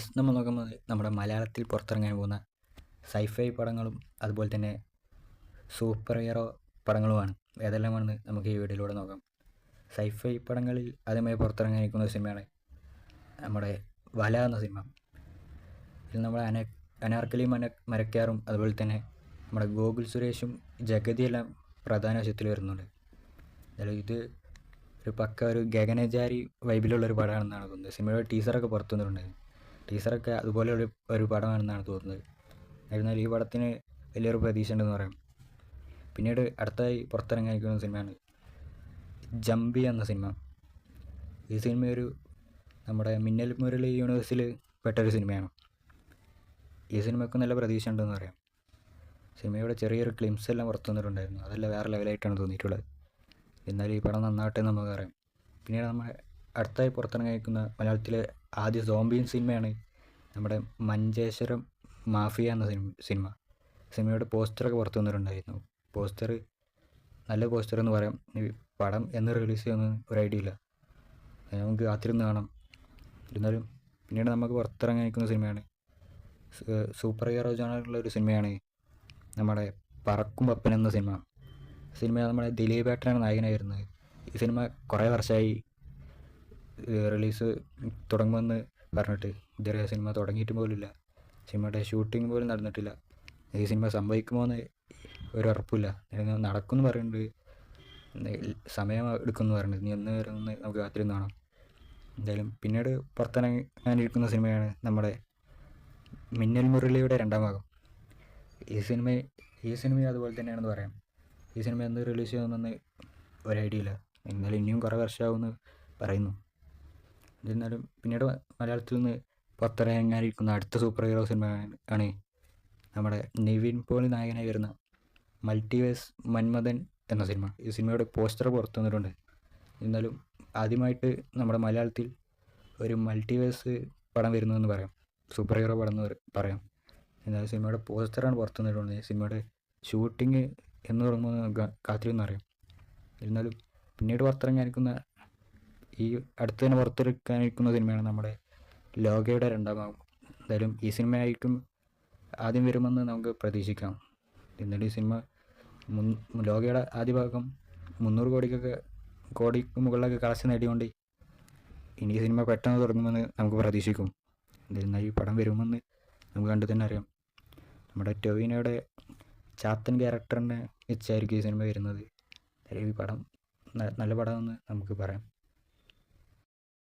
Guys നമ്മൾ നോക്കുന്നത് നമ്മുടെ മലയാളത്തിൽ പുറത്തിറങ്ങാൻ പോകുന്ന സൈഫൈ പടങ്ങളും അതുപോലെ തന്നെ സൂപ്പർ ഹീറോ പടങ്ങളുമാണ്. ഏതെല്ലാമാണെന്ന് നമുക്ക് ഈ വീഡിയോയിലൂടെ നോക്കാം. സൈഫൈ പടങ്ങളിൽ ആദ്യമായി പുറത്തിറങ്ങാനിരിക്കുന്ന സിനിമയാണ് നമ്മുടെ വല എന്ന സിനിമ ഇതിൽ നമ്മുടെ അന അനാർക്കലി മന മരക്കാറും അതുപോലെ തന്നെ നമ്മുടെ ഗോകുൽ സുരേഷും ജഗതിയെല്ലാം പ്രധാന വശത്തിൽ വരുന്നുണ്ട്. എന്തായാലും ഇത് ഒരു പക്ക ഒരു ഗഗനചാരി വൈബിലുള്ളൊരു പടമാണെന്നാണ് തോന്നുന്നത്. സിനിമയുടെ ടീസറൊക്കെ പുറത്തു വന്നിട്ടുണ്ട് ടീസറൊക്കെ അതുപോലെ ഒരു ഒരു പടമാണെന്നാണ് തോന്നുന്നത്. എന്നാൽ ഈ പടത്തിന് വലിയൊരു പ്രതീക്ഷ ഉണ്ടെന്ന് പറയാം. പിന്നീട് അടുത്തായി പുറത്തിറങ്ങാനിരിക്കുന്ന സിനിമയാണ് ജംബി എന്ന സിനിമ. ഈ സിനിമയൊരു നമ്മുടെ മിന്നൽ മുരളി യൂണിവേഴ്സിൽ പെട്ടൊരു സിനിമയാണ്. ഈ സിനിമയ്ക്ക് നല്ല പ്രതീക്ഷ ഉണ്ടെന്ന് പറയാം. സിനിമയുടെ ചെറിയൊരു ക്ലിംസ് എല്ലാം പുറത്തു വന്നിട്ടുണ്ടായിരുന്നു. അതെല്ലാം വേറെ ലെവലായിട്ടാണ് തോന്നിയിട്ടുള്ളത്. എന്നാലും ഈ പടം നന്നാവട്ടെ നമുക്ക് അറിയാം പിന്നീട് നമ്മൾ അടുത്തായി പുറത്തിറങ്ങിയിരിക്കുന്ന മലയാളത്തിലെ ആദ്യ സോംബിയൻ സിനിമയാണ്. നമ്മുടെ മഞ്ചേശ്വരം മാഫിയ എന്ന സിനിമ സിനിമ. സിനിമയുടെ പോസ്റ്ററൊക്കെ പുറത്തു വന്നിട്ടുണ്ടായിരുന്നു. പോസ്റ്റർ നല്ല പോസ്റ്റർ എന്ന് പറയാം. ഈ പടം എന്ന് റിലീസ് ചെയ്യുന്ന ഒരു ഐഡിയ ഇല്ല. നമുക്ക് കാത്തിരുന്ന് കാണാം. എന്നാലും പിന്നീട് നമുക്ക് പുറത്തിറങ്ങി നിൽക്കുന്ന സിനിമയാണ്. സൂപ്പർ ഹീറോ ജോണറുള്ള ഒരു സിനിമയാണ്. നമ്മുടെ പറക്കും പപ്പൻ എന്ന സിനിമ. സിനിമ നമ്മുടെ ദിലീപ് ഏട്ടനാണ് നായകനായിരുന്നത്. ഈ സിനിമ കുറേ വർഷമായി റിലീസ് തുടങ്ങുമെന്ന് പറഞ്ഞിട്ട് ഇതുവരെ സിനിമ തുടങ്ങിയിട്ട് പോലുമില്ല. സിനിമയുടെ ഷൂട്ടിംഗ് പോലും നടന്നിട്ടില്ല. ഈ സിനിമ സംഭവിക്കുമോ എന്ന് ഒരു ഉറപ്പില്ല. നടക്കുമെന്ന് പറയുന്നുണ്ട് സമയം എടുക്കുമെന്ന് പറയുന്നുണ്ട് ഇനി എന്ന് വരെ ഒന്ന് നമുക്ക് കാത്തിരുന്ന് കാണാം. എന്തായാലും പിന്നീട് പുറത്തിറങ്ങാനിരിക്കുന്ന സിനിമയാണ് നമ്മുടെ മിന്നൽ മുരളിയുടെ രണ്ടാം ഭാഗം. ഈ സിനിമ ഈ സിനിമ അതുപോലെ തന്നെയാണെന്ന് പറയാം. ഈ സിനിമ എന്ന് റിലീസ് ചെയ്യുമെന്ന് ഒരു ഐഡിയ ഇല്ല. എന്നാലും ഇനിയും കുറേ വർഷമാകുമെന്ന് പറയുന്നു. എന്നിരുന്നാലും പിന്നീട് മലയാളത്തിൽ നിന്ന് പുറത്തിറങ്ങാനിരിക്കുന്ന അടുത്ത സൂപ്പർ ഹീറോ സിനിമ ആണ് നമ്മുടെ നിവിൻ പോളി നായകനായി വരുന്ന മൾട്ടിവേഴ്സ് മന്മഥൻ എന്ന സിനിമ ഈ സിനിമയുടെ പോസ്റ്റർ പുറത്തു വന്നിട്ടുണ്ട്. എന്നാലും ആദ്യമായിട്ട് നമ്മുടെ മലയാളത്തിൽ ഒരു മൾട്ടിവേഴ്സ് പടം വരുന്നതെന്ന് പറയാം. സൂപ്പർ ഹീറോ പടം എന്ന് പറയാം. എന്നാൽ സിനിമയുടെ പോസ്റ്ററാണ് പുറത്തു വന്നിട്ടുണ്ട് സിനിമയുടെ ഷൂട്ടിങ് എന്ന് തുടങ്ങുമ്പോൾ കാത്തിരുന്നറിയാം എന്നാലും പിന്നീട് പുറത്തിറങ്ങാനിരിക്കുന്ന ഈ അടുത്ത് തന്നെ പുറത്തിറക്കാനിരിക്കുന്ന സിനിമയാണ് നമ്മുടെ ലോകയുടെ രണ്ടാം ഭാഗം. എന്തായാലും ഈ സിനിമ ആയിരിക്കും ആദ്യം വരുമെന്ന് നമുക്ക് പ്രതീക്ഷിക്കാം. എന്നാലും ഈ സിനിമ മുൻ ലോകയുടെ ആദ്യ ഭാഗം മുന്നൂറ് കോടിക്കൊക്കെ കോടിക്ക് മുകളിലൊക്കെ കളക്ഷൻ നേടിയോണ്ട് ഇനി ഈ സിനിമ പെട്ടെന്ന് തുടങ്ങുമെന്ന് നമുക്ക് പ്രതീക്ഷിക്കും. എന്നിരുന്നാൽ ഈ പടം വരുമെന്ന് നമുക്ക് കണ്ടു തന്നെ അറിയാം. നമ്മുടെ ടൊവിനോയുടെ ചാത്തൻ ക്യാരക്ടറിനെ വെച്ചായിരിക്കും ഈ സിനിമ വരുന്നത്. ഈ പടം നല്ല പടമെന്ന് നമുക്ക് പറയാം.